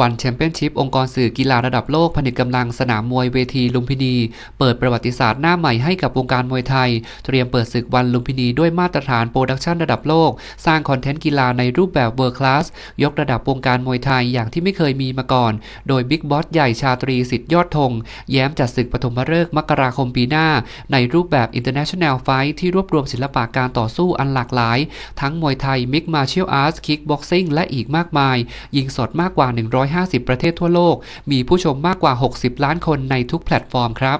วันแชมเปี้ยนชิพองค์กรสื่อกีฬาระดับโลกผนึกกำลังสนามมวยเวทีลุมพินี เปิดประวัติศาสตร์หน้าใหม่ให้กับวงการมวยไทย เตรียมเปิดศึกวันลุมพินีด้วยมาตรฐานโปรดักชันระดับโลก สร้างคอนเทนต์กีฬาในรูปแบบเวิร์คลาสยกระดับวงการมวยไทยอย่างที่ไม่เคยมีมาก่อน โดยบิ๊กบอสใหญ่ชาตรีสิทธิ์ยอดธงแย้มจัดศึกปฐมฤกษ์มกราคมปีหน้า ในรูปแบบ International Fight ที่รวบรวมศิลปะการต่อสู้อันหลากหลาย ทั้งมวยไทยมิกมาเชียลอาร์ตคิกบ็อกซิ่งและอีกมากมาย ยิงสดมากกว่า150 ประเทศทั่วโลก มีผู้ชมมากกว่า 60 ล้านคนในทุกแพลตฟอร์มครับ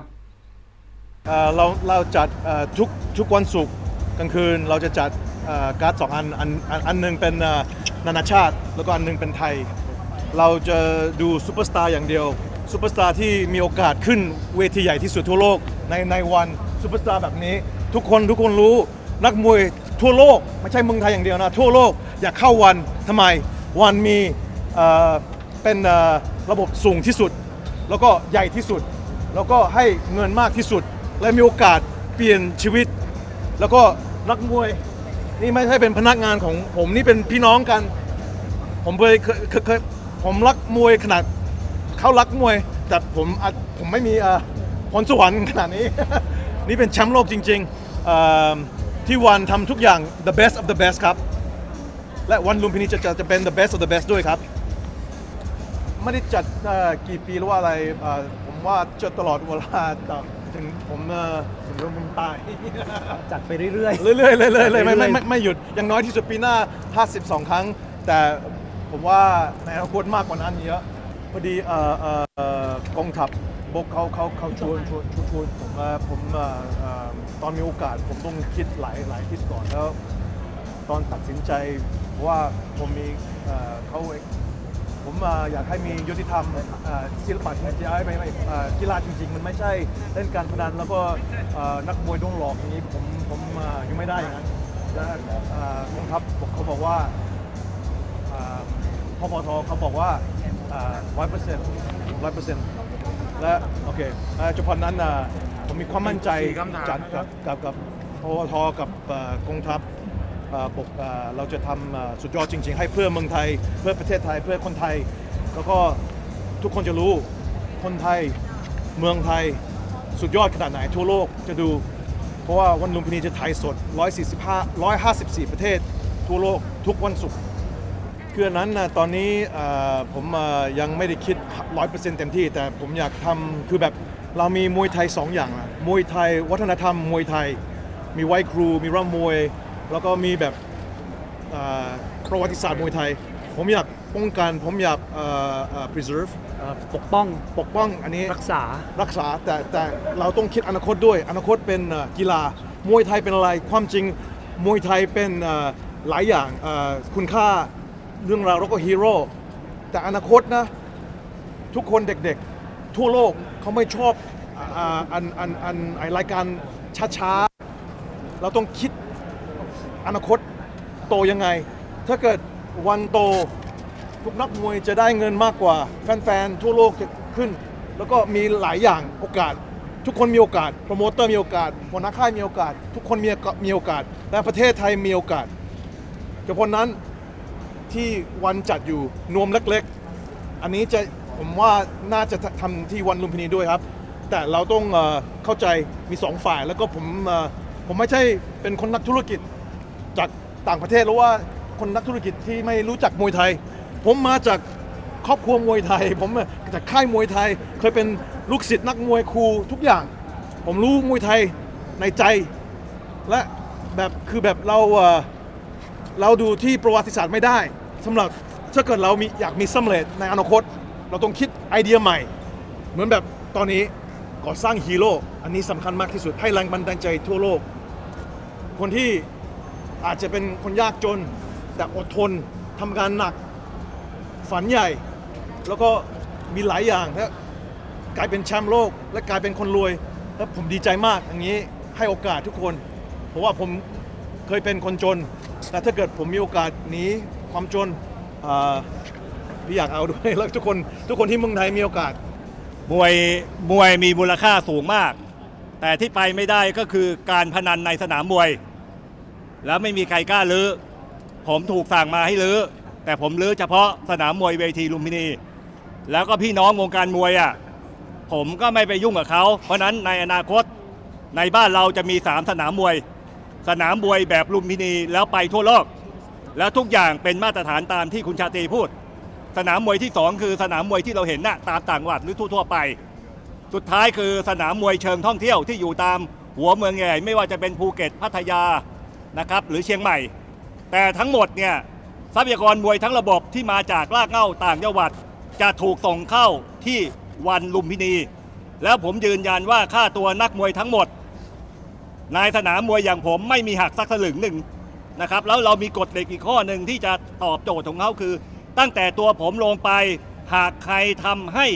เราเราจัดทุกทุกวันศุกร์กลางคืนเราจะจัดการ์ดสองอันอันอันอันหนึ่งเป็นนานาชาติ แล้วก็อันหนึงเป็นไทย เราจะดูซูเปอร์สตาร์อย่างเดียวซูเปอร์สตาร์ที่มีโอกาสขึ้นเวทีใหญ่ที่สุดทั่วโลกในในวันซูเปอร์สตาร์แบบนี้ ทุกคนทุกคนรู้นักมวยทั่วโลก ไม่ใช่เมืองไทยอย่างเดียวนะ ทั่วโลกอยากเข้าวันทำไมวันมี เป็นระบบสูงที่สุด แล้วก็ใหญ่ที่สุด แล้วก็ให้เงินมากที่สุด และมีโอกาสเปลี่ยนชีวิต แล้วก็นักมวยนี่ไม่ใช่เป็นพนักงานของผมนี่เป็นพี่น้องกัน ผมเคยเคยผมรักมวยขนาดเขารักมวย แต่ผมผมไม่มีพรสวรรค์ขนาดนี้ นี่เป็นแชมป์โลกจริงๆที่วันทำทุกอย่าง the best of the best ครับ และวันลุมพินีจะจะจะเป็น the best of the best ด้วยครับ ไม่ได้จัดเอ่อกี่ปีหรือว่าอะไรเอ่อผมว่าจะตลอดเวลาต่อถึงผมเอ่อถึงผมตาย จัดไปเรื่อยเรื่อยๆ เรื่อยๆเรื่อยๆไม่ไม่เรื่ไม่อยๆไม่หยุด อย่างน้อยที่สุดปีหน้า 52 ครั้ง แต่ผมว่าในอนาคตมากกว่านั้นเยอะพอดีเอ่อเอ่อเอ่อกองทัพบกเขาเขาเขาชวนชวนชวนชวนผมว่าผมเอ่อเอ่อตอนมีโอกาสผมต้องคิดหลายหลายคิดก่อนแล้ว ตอนตัดสินใจว่าผมมีเอ่อเขา ผมอยากให้มียุติธรรมศิลปะจริงๆไม่ไม่กีฬาจริง ๆ มันไม่ใช่เล่นการพนันแล้วก็นักมวยโดนหลอกอย่างนี้ผมผมยู่ไม่ได้อย่างนั้นและกองทัพเขาบอกว่าเอ่อพปทเขาบอกว่าร้อยเปอร์เซ็นต์ร้อยเปอร์เซ็นต์และโอเคเอ่อเฉพาะนั้นผมมีความมั่นใจจัดกับกับกับพปทกับกองทัพ ปกเราจะทำสุดยอดจริง ๆ ให้เพื่อเมืองไทย เพื่อประเทศไทยเพื่อคนไทย แล้วก็ทุกคนจะรู้คนไทยเมืองไทยสุดยอดขนาดไหนทั่วโลกจะดู เพราะว่าวันลุมพินีจะถ่ายสด 145 154 ประเทศ ทั่วโลกทุกวันศุกร์คืออันนั้นนะตอนนี้ผมยังไม่ได้คิด 100%เต็มที่ แต่ผมอยากทำคือแบบเรามีมวยไทย 2 อย่างอะมวยไทย วัฒนธรรมมวยไทย มีไหว้ครู มีร่ำมวย แล้วก็มีแบบเอ่อประวัติศาสตร์มวยไทย ผมอยากป้องกัน ผมอยากเอ่อเอ่อ preserve ๆเอ่อปกป้องปกป้องอันนี้ รักษา รักษาแต่แต่เราต้องคิดอนาคตด้วย อนาคตเป็นเอ่อกีฬามวยไทยเป็นอะไร ความจริงมวยไทยเป็นเอ่อหลายอย่างเอ่อคุณค่าเรื่องราวแล้วก็ฮีโร่แต่อนาคตนะ ทุกคนเด็กๆ ทั่วโลกเขาไม่ชอบอ่าอันอันอันไอรายการช้าๆ เราต้องคิด อนาคตโตยังไง ถ้าเกิดวันโตทุกนักมวยจะได้เงินมากกว่า แฟนๆ ทั่วโลกจะขึ้น แล้วก็มีหลายอย่างโอกาส ทุกคนมีโอกาสโปรโมเตอร์มีโอกาสหัวหน้าค่ายมีโอกาส ทุกคนมีมีโอกาส และประเทศไทยมีโอกาสเฉพาะนั้นที่วันจัดอยู่นวมเล็กๆ อันนี้จะผมว่าน่าจะทำที่วันลุมพินีด้วยครับ แต่เราต้องเข้าใจมีสองฝ่ายแล้วก็ผมผมไม่ใช่เป็นคนนักธุรกิจ จากต่างประเทศหรือว่าคนนักธุรกิจที่ไม่รู้จักมวยไทย ผมมาจากครอบครัวมวยไทย ผมจากค่ายมวยไทย เคยเป็นลูกศิษย์นักมวยครูทุกอย่าง ผมรู้มวยไทยในใจ และแบบคือแบบเราเราดูที่ประวัติศาสตร์ไม่ได้สำหรับถ้าเกิดเรามีอยากมีสำเร็จในอนาคต เราต้องคิดไอเดียใหม่ เหมือนแบบตอนนี้ก่อสร้างฮีโร่อันนี้สำคัญมากที่สุดให้แรงบันดาลใจทั่วโลก คนที่ อาจจะเป็นคนยากจน แต่อดทนทำงานหนัก ฝันใหญ่ แล้วก็มีหลายอย่างแล้วกลายเป็นแชมป์โลก และกลายเป็นคนรวย แล้วผมดีใจมากอย่างนี้ให้โอกาสทุกคน เพราะว่าผมเคยเป็นคนจน แต่ถ้าเกิดผมมีโอกาสหนีความจนพี่อยากเอาด้วยแล้วทุกคนทุกคนที่เมืองไทยมีโอกาสมวยมวยมีมูลค่าสูงมาก แต่ที่ไปไม่ได้ก็คือการพนันในสนามมวย แล้วไม่มีใครกล้าลื้อผมถูกสั่งมาให้ลื้อแต่ผมลื้อเฉพาะสนามมวยเวทีลุมพินี แล้วก็พี่น้องวงการมวยอะผมก็ไม่ไปยุ่งกับเขา เพราะนั้นในอนาคตในบ้านเราจะมี3สนามมวย สนามมวยแบบลุมพินีแล้วไปทั่วโลก แล้วทุกอย่างเป็นมาตรฐานตามที่คุณชาตรีพูด สนามมวยที่2คือสนามมวยที่เราเห็นน่ะตามต่างจังหวัดหรือทั่วๆไป สุดท้ายคือสนามมวยเชิงท่องเที่ยวที่อยู่ตามหัวเมืองใหญ่ไม่ว่าจะเป็นภูเก็ตพัทยา นะครับหรือเชียงใหม่ แต่ทั้งหมดเนี่ยทรัพยากรมวยทั้งระบบที่มาจากรากเง้าต่างจังหวัด จะถูกส่งเข้าที่วันลุมพินี แล้วผมยืนยันว่าค่าตัวนักมวยทั้งหมด นายสนามมวยอย่างผมไม่มีหักสักสลึงหนึ่งนะครับแล้วเรามีกฎเหล็กอีกข้อหนึ่งที่จะตอบโจทย์ของเขาคือ ตั้งแต่ตัวผมลงไปหากใครทำให้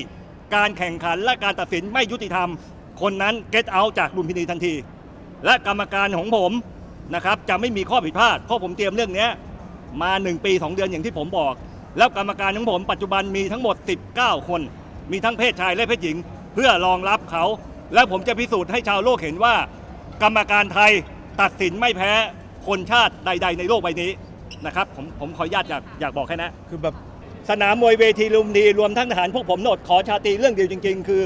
การแข่งขันและการตัดสินไม่ยุติธรรม คนนั้น get out จากลุมพินีทันที และกรรมการของผม นะครับจะไม่มีข้อผิดพลาดเพราะผมเตรียมเรื่องเนี้ยมา 1 ปี 2 เดือนอย่างที่ผมบอก แล้วกรรมการของผมปัจจุบันมีทั้งหมด 19 คน มีทั้งเพศชายและเพศหญิง เพื่อรองรับเขา และผมจะพิสูจน์ให้ชาวโลกเห็นว่า กรรมการไทยตัดสินไม่แพ้คนชาติใด ๆ ในโลกใบนี้นะครับผมผมขออนุญาตอยากอยากบอกแค่นั้นคือแบบสนามมวยเวทีลุมพินีรวมทั้งทหารพวกผมโนดขอชาตรีเรื่องเดียวจริง ๆ คือ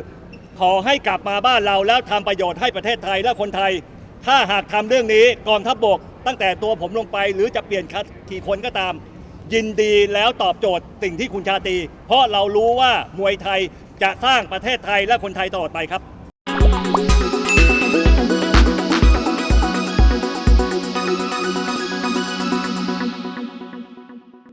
ขอให้กลับมาบ้านเราแล้วทำประโยชน์ให้ประเทศไทยและคนไทย ถ้าหากทำเรื่องนี้กองทัพบกตั้งแต่ตัวผมลงไป หรือจะเปลี่ยนกี่คนก็ตาม ยินดีแล้วตอบโจทย์สิ่งที่คุณชาตรีเพราะเรารู้ว่ามวยไทยจะสร้างประเทศไทยและคนไทยตลอดไปครับ